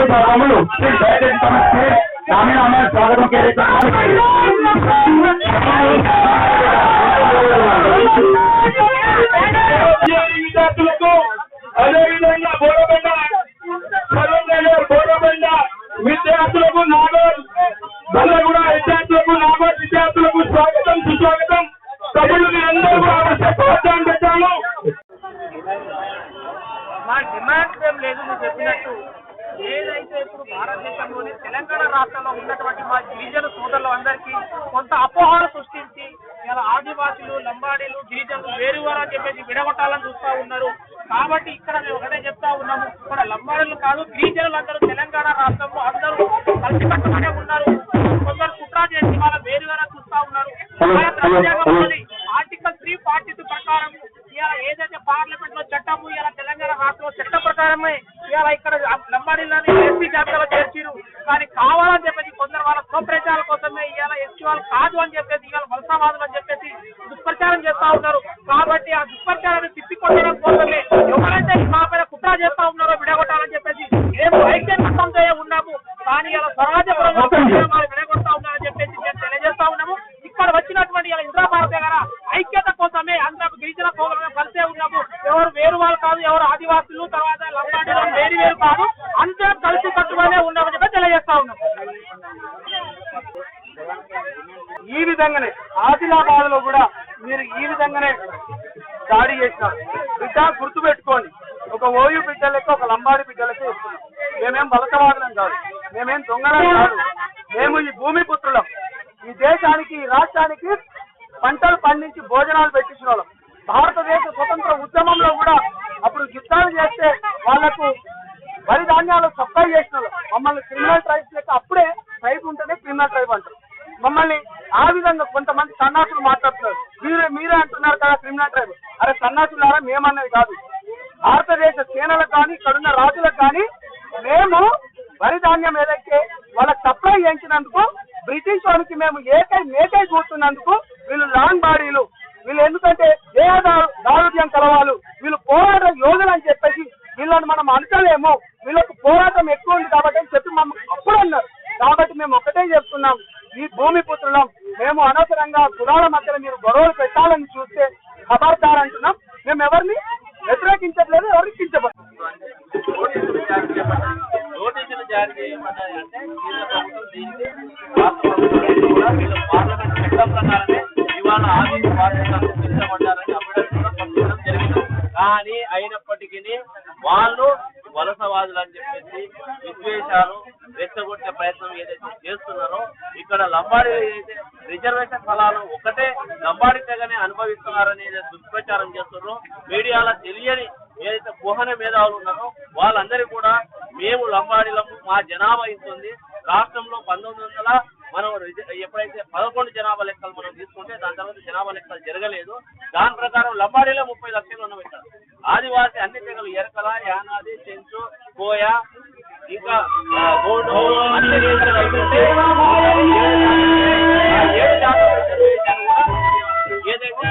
ప్రజాపతి ప్రభులు నామే అమ్మ స్వాగతం కార్యక్రమం భారతదేశంలోని తెలంగాణ రాష్ట్రంలో ఉన్నటువంటి మా గిరిజన సోదరులు అందరికీ కొంత అపోహలు సృష్టించి ఇలా ఆదివాసులు లంబాడీలు గిరిజనులు వేరువారు అని చెప్పేసి విడగొట్టాలని చూస్తా ఉన్నారు. కాబట్టి ఇక్కడ మేము ఒకటే చెప్తా ఉన్నాము. ఇక్కడ లంబాడీలు కాదు గిరిజనులు అందరూ తెలంగాణ రాష్ట్రంలో అందరూ కలిసికట్టుగానే ఉన్నారు. కొందరు కుట్ర చేసి వాళ్ళ వేరుగా చూస్తా ఉన్నారు భారత రాజ్యాంగంలోని ఆర్టికల్ త్రీ ఫార్టీ టూ ప్రకారం ఇవాళ ఏదైతే పార్లమెంట్లో చట్టము ఇలా తెలంగాణ రాష్ట్రంలో చట్ట ప్రకారమే ఇవాళ ఇక్కడ లంబాడీలని ఎస్సీ జాబితాలో చేర్చిరు కానీ కావాలని చెప్పేసి కొందరు వాళ్ళ స్వప్రచారాల కోసమే ఇవాళ ఎస్సీ వాళ్ళు కాదు అని చెప్పేసి ఇవాళ వలసవాదులు అని చెప్పేసి దుష్ప్రచారం చేస్తా ఉన్నారు. విధంగానే ఆదిలాబాద్లో కూడా మీరు ఈ విధంగానే దాడి చేసినారు. బిడ్డ గుర్తు పెట్టుకోండి ఒక ఓయూ బిడ్డలకి ఒక లంబాడి బిడ్డలకి ఇస్తున్నాం మేమేం బలకవాదనం కాదు మేమేం దొంగలం కాదు. మేము ఈ భూమి పుత్రులం ఈ దేశానికి ఈ రాష్ట్రానికి పంటలు పండించి భోజనాలు పెట్టించిన వాళ్ళం. భారతదేశ స్వతంత్ర ఉద్యమంలో కూడా అప్పుడు యుద్ధాలు చేస్తే అంటున్నారు ట్రైబ్ అరే సన్నాసులారా మేమన్నది కాదు. భారతదేశ సేనలకు కానీ ఇక్కడున్న రాజులకు కానీ మేము వరి ధాన్యం ఏదైతే వాళ్ళకి సప్లై చేయించినందుకు బ్రిటిష్ వారికి మేము ఏకై మేకై కూర్చున్నందుకు వీళ్ళు లాంగ్ బాడీలు వీళ్ళు ఎందుకంటే దేహ దారుఢ్యం కలవాళ్ళు వీళ్ళు పోరాట యోధులు అని చెప్పేసి వీళ్ళని మనం అనటలేము వీళ్ళకు పోరాటం ఎక్కువ ఉంది కాబట్టి అని చెప్పి మమ్మల్ని అప్పుడు అన్నారు కాబట్టి మేము ఒకటే చెప్తున్నాం ఈ భూమి పుత్రులం మేము అనవసరంగా కులాల మధ్యలో మీరు గొడవలు పెట్టాలని చూస్తే ఖబర్దార్ అంటున్నాం మేము ఎవరిని చేయట్లేదు ఎవరికి కించబడి నోటీసులు జారీ చేయమన్నది అంటే కేంద్ర ప్రభుత్వం దీనికి. రాష్ట్ర ప్రభుత్వం కూడా వీళ్ళు పార్లమెంట్ చట్టం ప్రకారమే ఇవాళ బాధ్యతలు పిలిచబడ్డారని జరిగింది. కానీ అయినప్పటికీ వాళ్ళు వలసవాదులు అని చెప్పేసి విద్వేషాలు రెచ్చగొట్టే ప్రయత్నం ఏదైతే చేస్తున్నారో ఇక్కడ లంబాడి ఏదైతే రిజర్వేషన్ ఫలాలు ఒకటే లంబాడి తెగనే అనుభవిస్తున్నారని దుష్ప్రచారం చేస్తున్నారో మీడియాలో తెలియని ఏదైతే కుహన మేధావులు ఉన్నారో వాళ్ళందరూ కూడా మేము లంబాడీలము మా జనాభా ఇంత రాష్ట్రంలో పంతొమ్మిది వందల మనం ఎప్పుడైతే పదకొండు జనాభా లెక్కలు మనం తీసుకుంటే దాని తర్వాత జనాభా లెక్కలు జరగలేదు. దాని ప్రకారం లంబాడీలో ముప్పై లక్షలు ఉన్న ఇక్కడ ఆదివాసి అన్ని తెగలు ఎరకల యానాది చెంచు కోయ ఇంకా అన్ని ఏదైతే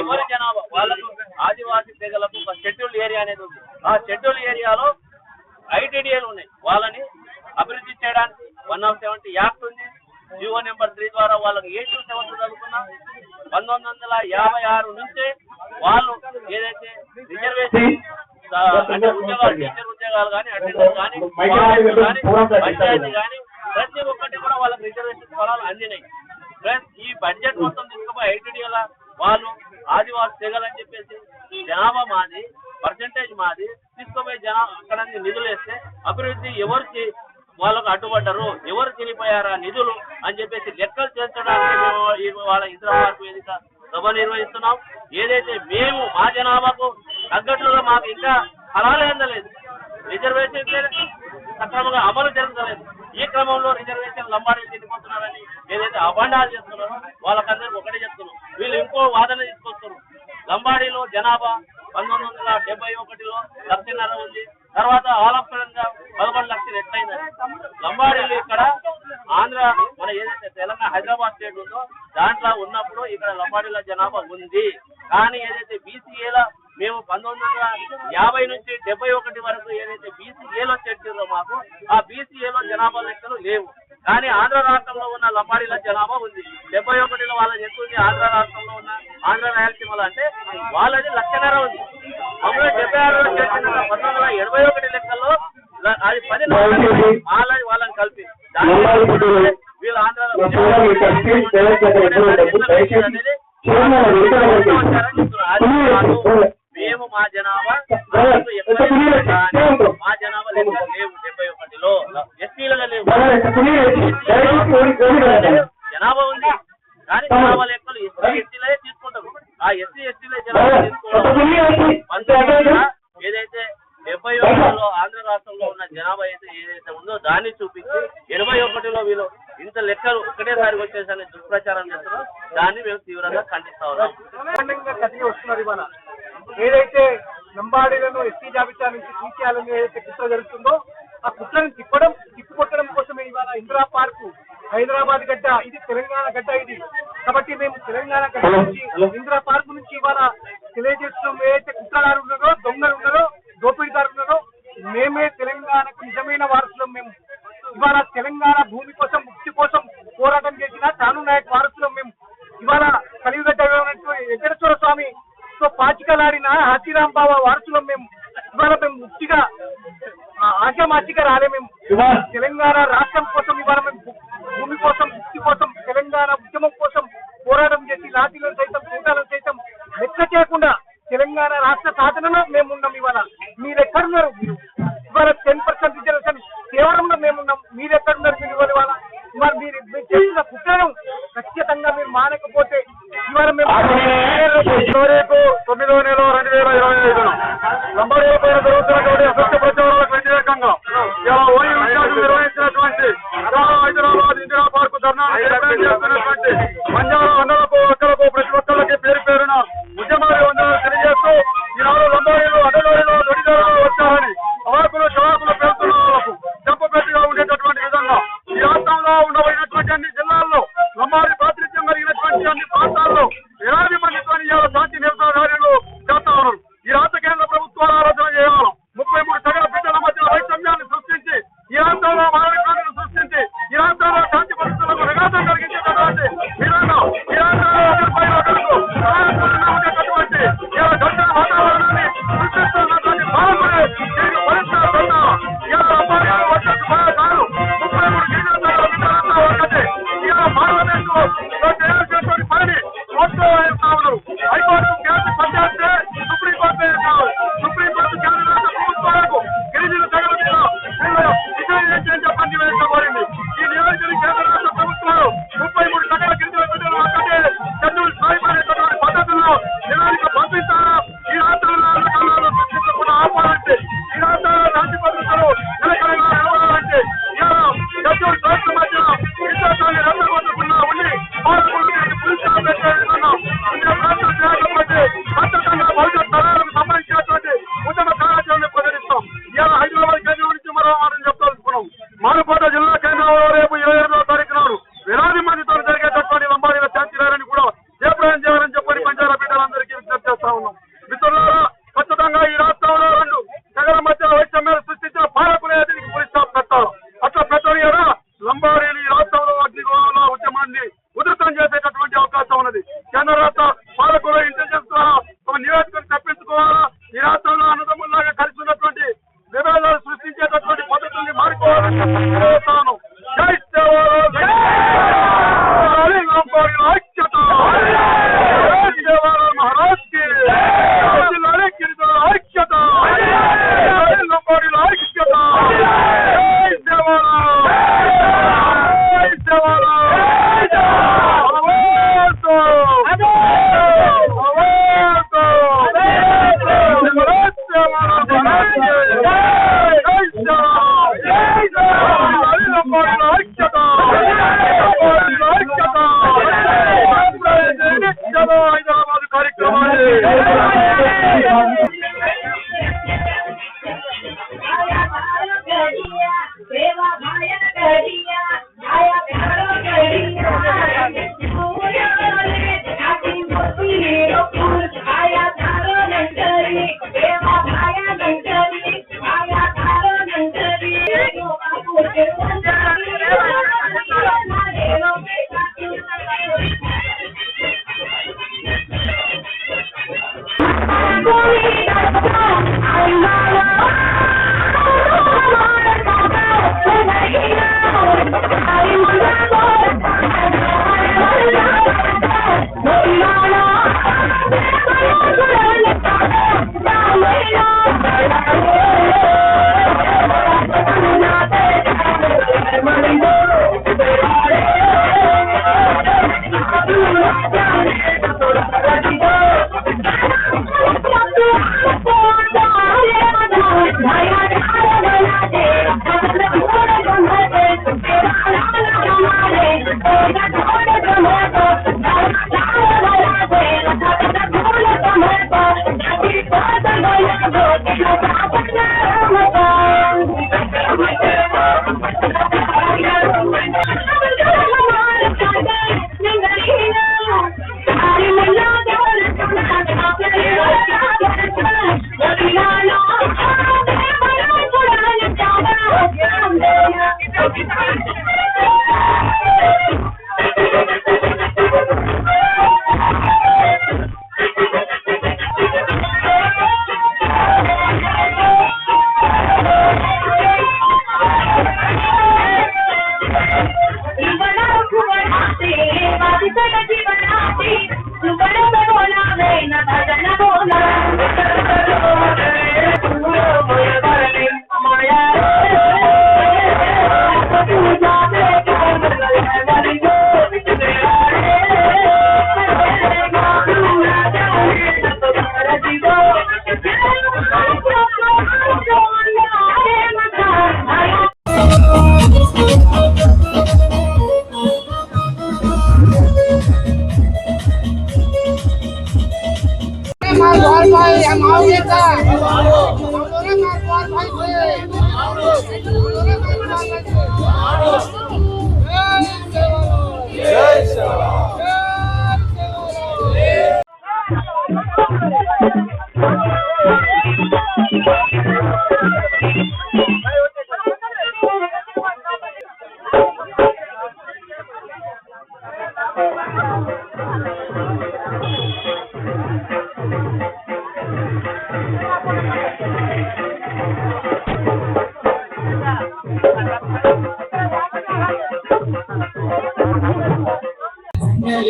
ఎవరి జనాభా వాళ్ళకు ఆదివాసీ తెగలకు ఒక షెడ్యూల్ ఏరియా అనేది ఉంది. ఆ షెడ్యూల్ ఏరియాలో ఐటీడీఏలు ఉన్నాయి. వాళ్ళని వన్ ఆఫ్ సెవెంటీ యాక్ట్ ఉంది జీవో నెంబర్ త్రీ ద్వారా వాళ్ళకి ఎయిట్ టు సెవెంత్ చదువుకున్నా పంతొమ్మిది వందల యాభై ఆరు నుంచే వాళ్ళు ఏదైతే రిజర్వేషన్ అంటే ఉద్యోగాలు టీచర్ ఉద్యోగాలు కానీ అటెండర్ కానీ పంచాయతీ కానీ ప్రతి ఒక్కటి కూడా వాళ్ళకి రిజర్వేషన్ ఫలాలు అందినాయి. ప్లస్ ఈ బడ్జెట్ మొత్తం తీసుకుపోయి ఐటీడీల వాళ్ళు ఆదివాసి తెగలని చెప్పేసి జనాభా మాది పర్సంటేజ్ మాది తీసుకుపోయి జనాభా అక్కడ నిధులు వేస్తే అభివృద్ధి ఎవరు చే- వాళ్ళకు అడ్డుపడ్డారు. ఎవరు చనిపోయారా నిధులు అని చెప్పేసి లెక్కలు చేర్చడానికి వాళ్ళ ఇంద్ర మార్పు వేదిక సభ నిర్వహిస్తున్నాం ఏదైతే మేము మా జనాభాకు తగ్గట్టుగా మాకు ఇంకా ఫలాలు రిజర్వేషన్ సక్రమంగా అమలు జరగలేదు ఈ క్రమంలో రిజర్వేషన్ లంబాడీలు తిరిగిపోతున్నారని ఏదైతే అబండాలు చేస్తున్నారో వాళ్ళకందరికీ ఒకటే చెప్తున్నాం. వీళ్ళు ఇంకో వాదన తీసుకొస్తారు లంబాడీలో జనాభా పంతొమ్మిది వందల డెబ్బై ఒకటిలో లక్షన్నర ఉంది తర్వాత ఆల్ ఆఫ్ సడన్గా పదకొండు లక్షలు ఎట్లయిందని లంబాడీలు ఇక్కడ ఆంధ్ర మన ఏదైతే తెలంగాణ హైదరాబాద్ స్టేట్ ఉందో దాంట్లో ఉన్నప్పుడు ఇక్కడ లంబాడీల జనాభా ఉంది. కానీ ఏదైతే బీసీఏల మేము పంతొమ్మిది వందల యాభై నుంచి డెబ్బై ఒకటి వరకు ఏదైతే బీసీఏలో చేర్చిందో మాకు ఆ బీసీఏలో జనాభా లెక్కలు లేవు. కానీ ఆంధ్ర రాష్ట్రంలో ఉన్న లంబాడీల జనాభా ఉంది. డెబ్బై ఒకటిలో వాళ్ళది ఎంత ఉంది ఆంధ్ర రాష్ట్రంలో ఉన్న ఆంధ్ర రాయలసీమలో అంటే వాళ్ళది లక్షన్నర ఉంది. మమ్మల్ని డెబ్బై ఆరులో చేర్చిన పంతొమ్మిది వందల ఎనభై ఒకటి లెక్కల్లో అది పది వాళ్ళని వాళ్ళని కలిపి. వీళ్ళు ఆంధ్రలో నా మేము మా జనాభా? మా జనాభా లెక్క లేవు డెబ్బై ఒకటిలో ఎస్టీలలో లేవు. జనాభా ఉంది కానీ జనాభా లెక్కలు ఎస్సీ ఎస్టీలే తీసుకుంటారు ఆ ఎస్సీ ఎస్టీలే జనాభా తీసుకోవడం ఏదైతే డెబ్బై ఒకటిలో ఆంధ్ర రాష్ట్రంలో ఉన్న జనాభా అయితే ఏదైతే ఉందో దాన్ని చూపించి ఎనభై ఒకటిలో వీళ్ళు ఇంత లెక్కలు ఒకటేసారి వచ్చేసరి దుష్ప్రచారం చేస్తున్నారు దాన్ని మేము తీవ్రంగా ఖండిస్తా ఉన్నాం ఎస్టీ జాబితా నుంచి తీసేయాలని ఏదైతే కుట్ర జరుగుతుందో ఆ కుట్రను తిప్పడం తిప్పికొట్టడం కోసమే ఇవాళ ఇందిరా పార్కు హైదరాబాద్ గడ్డ ఇది తెలంగాణ గడ్డ ఇది. కాబట్టి మేము తెలంగాణ గడ్డ నుంచి ఇందిరా పార్కు నుంచి ఇవాళ తెలియజేస్తున్నాం. ఏదైతే కుట్రదారు ఉన్నారో దొంగలు ఉన్నారో దోపిడీదారు ఉన్నారో మేమే తెలంగాణకు నిజమైన వారసులం మేము. ఇవాళ తెలంగాణ భూమి కోసం ముక్తి కోసం పోరాటం చేసిన చాను నాయక్ వారసులం మేము. ఇవాళ కలియుగ దైవమైనటువంటి వెంకటేశ్వర స్వామి తో పాచికలాడిన హాతీరాం బాబా వారసులం మేము. ఇవాళ మేము ముక్తిగా ఆశామాచిగా రాలే మేము. తెలంగాణ రాష్ట్రం కోసం ఇవాళ మేము భూమి కోసం ముక్తి కోసం తెలంగాణ ఉద్యమం కోసం పోరాటం చేసి లాఠీలను సైతం కూటాలను సైతం లెక్క చేయకుండా తెలంగాణ రాష్ట్ర సాధనలో మేము ఉన్నాం ఇవాళ. మీరు ఎక్కడున్నారు మీరు? it Thank you. गौर भाई हम आओगे का गौर भाई से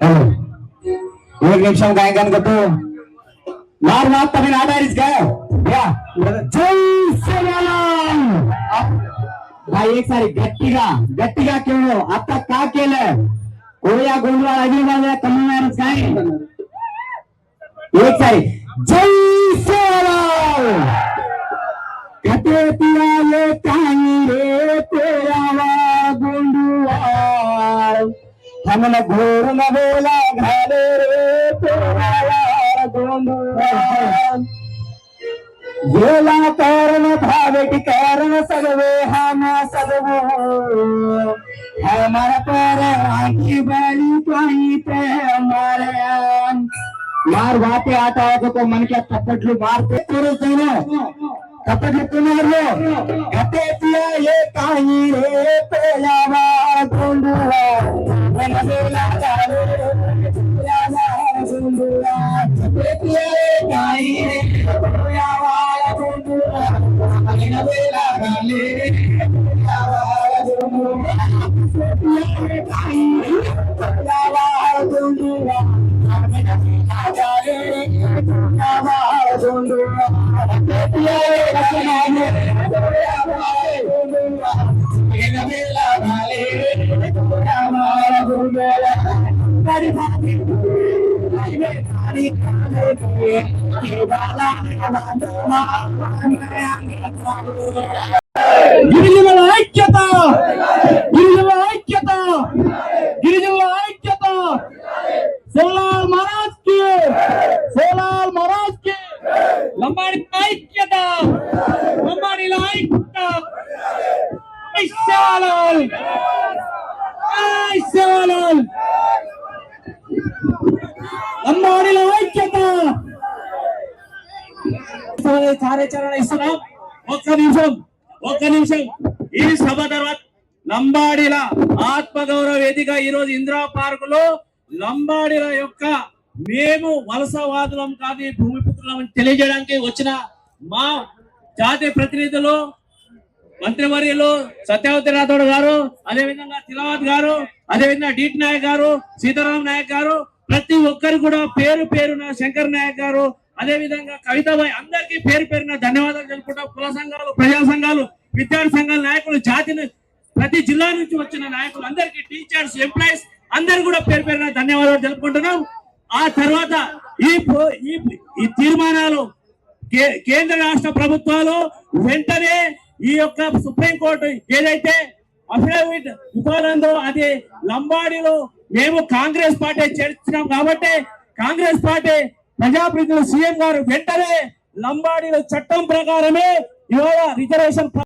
एक निमिषం गायन करतो लाल लाल तमिल आधारित गाय या, जय सेवालाल भाई, एक सारी गट्टी का गट्टी का क्यों हो? अब तक गट्टिगा गट्टिगा केलो आता का केलं कोया गोंधळ कमल में कमवणारच काय एक सारी, जय सेवालाल कते पिया ये काही रे, तेरा गोंडुआ हमने घो बोला घरे गोला कारण भाविट कारण सगवे, हम सगवो। हमार पर आखी बड़ी कहीं पे हमारे यार वहाँ पे आता है जो को मन के थप्पड़ मारते तेरे दोनों कपट कुमार लो कटे पिया ये काई रे पेलावा ढूंढवा గిరిజనుల ఐక్యత కార్యాచరణ ఇస్తున్నాం. ఒక్క నిమిషం ఒక్క నిమిషం. ఈ సభ తర్వాత లంబాడీల ఆత్మగౌరవ వేదిక ఈ రోజు ఇందిరా పార్క్లో లంబాడీల యొక్క మేము వలసవాదులం కాదు ఈ భూమిపుత్రులం తెలియజేయడానికి వచ్చిన మా జాతీయ ప్రతినిధులు మంత్రివర్యులు సత్యవతి రాథోడ్ గారు అదే విధంగా గారు అదే విధంగా నాయక్ గారు సీతారాం నాయక్ గారు ప్రతి ఒక్కరు కూడా పేరు పేరున శంకర్ నాయక్ గారు అదే విధంగా కవితాబాయ్ అందరికీ పేరు పేరున ధన్యవాదాలు తెలుపుకుంటాం కుల సంఘాలు ప్రజా సంఘాలు విద్యార్థి సంఘాల నాయకులు జాతిని ప్రతి జిల్లా నుంచి వచ్చిన నాయకులు అందరికీ టీచర్స్ ఎంప్లాయీస్ అందరు కూడా పేరు పేరున ధన్యవాదాలు తెలుపుకుంటున్నాం. ఆ తర్వాత ఈ ఈ తీర్మానాలు కే- కేంద్ర రాష్ట్ర ప్రభుత్వాలు వెంటనే ఈ యొక్క సుప్రీంకోర్టు ఏదైతే అఫిడవిట్ ఇవ్వాలందో అది లంబాడీలో మేము కాంగ్రెస్ పార్టీ చేర్చున్నాం కాబట్టి కాంగ్రెస్ పార్టీ ప్రజాప్రతినిధులు సీఎం గారు వెంటనే లంబాడీల చట్టం ప్రకారమే ఇవాళ రిజర్వేషన్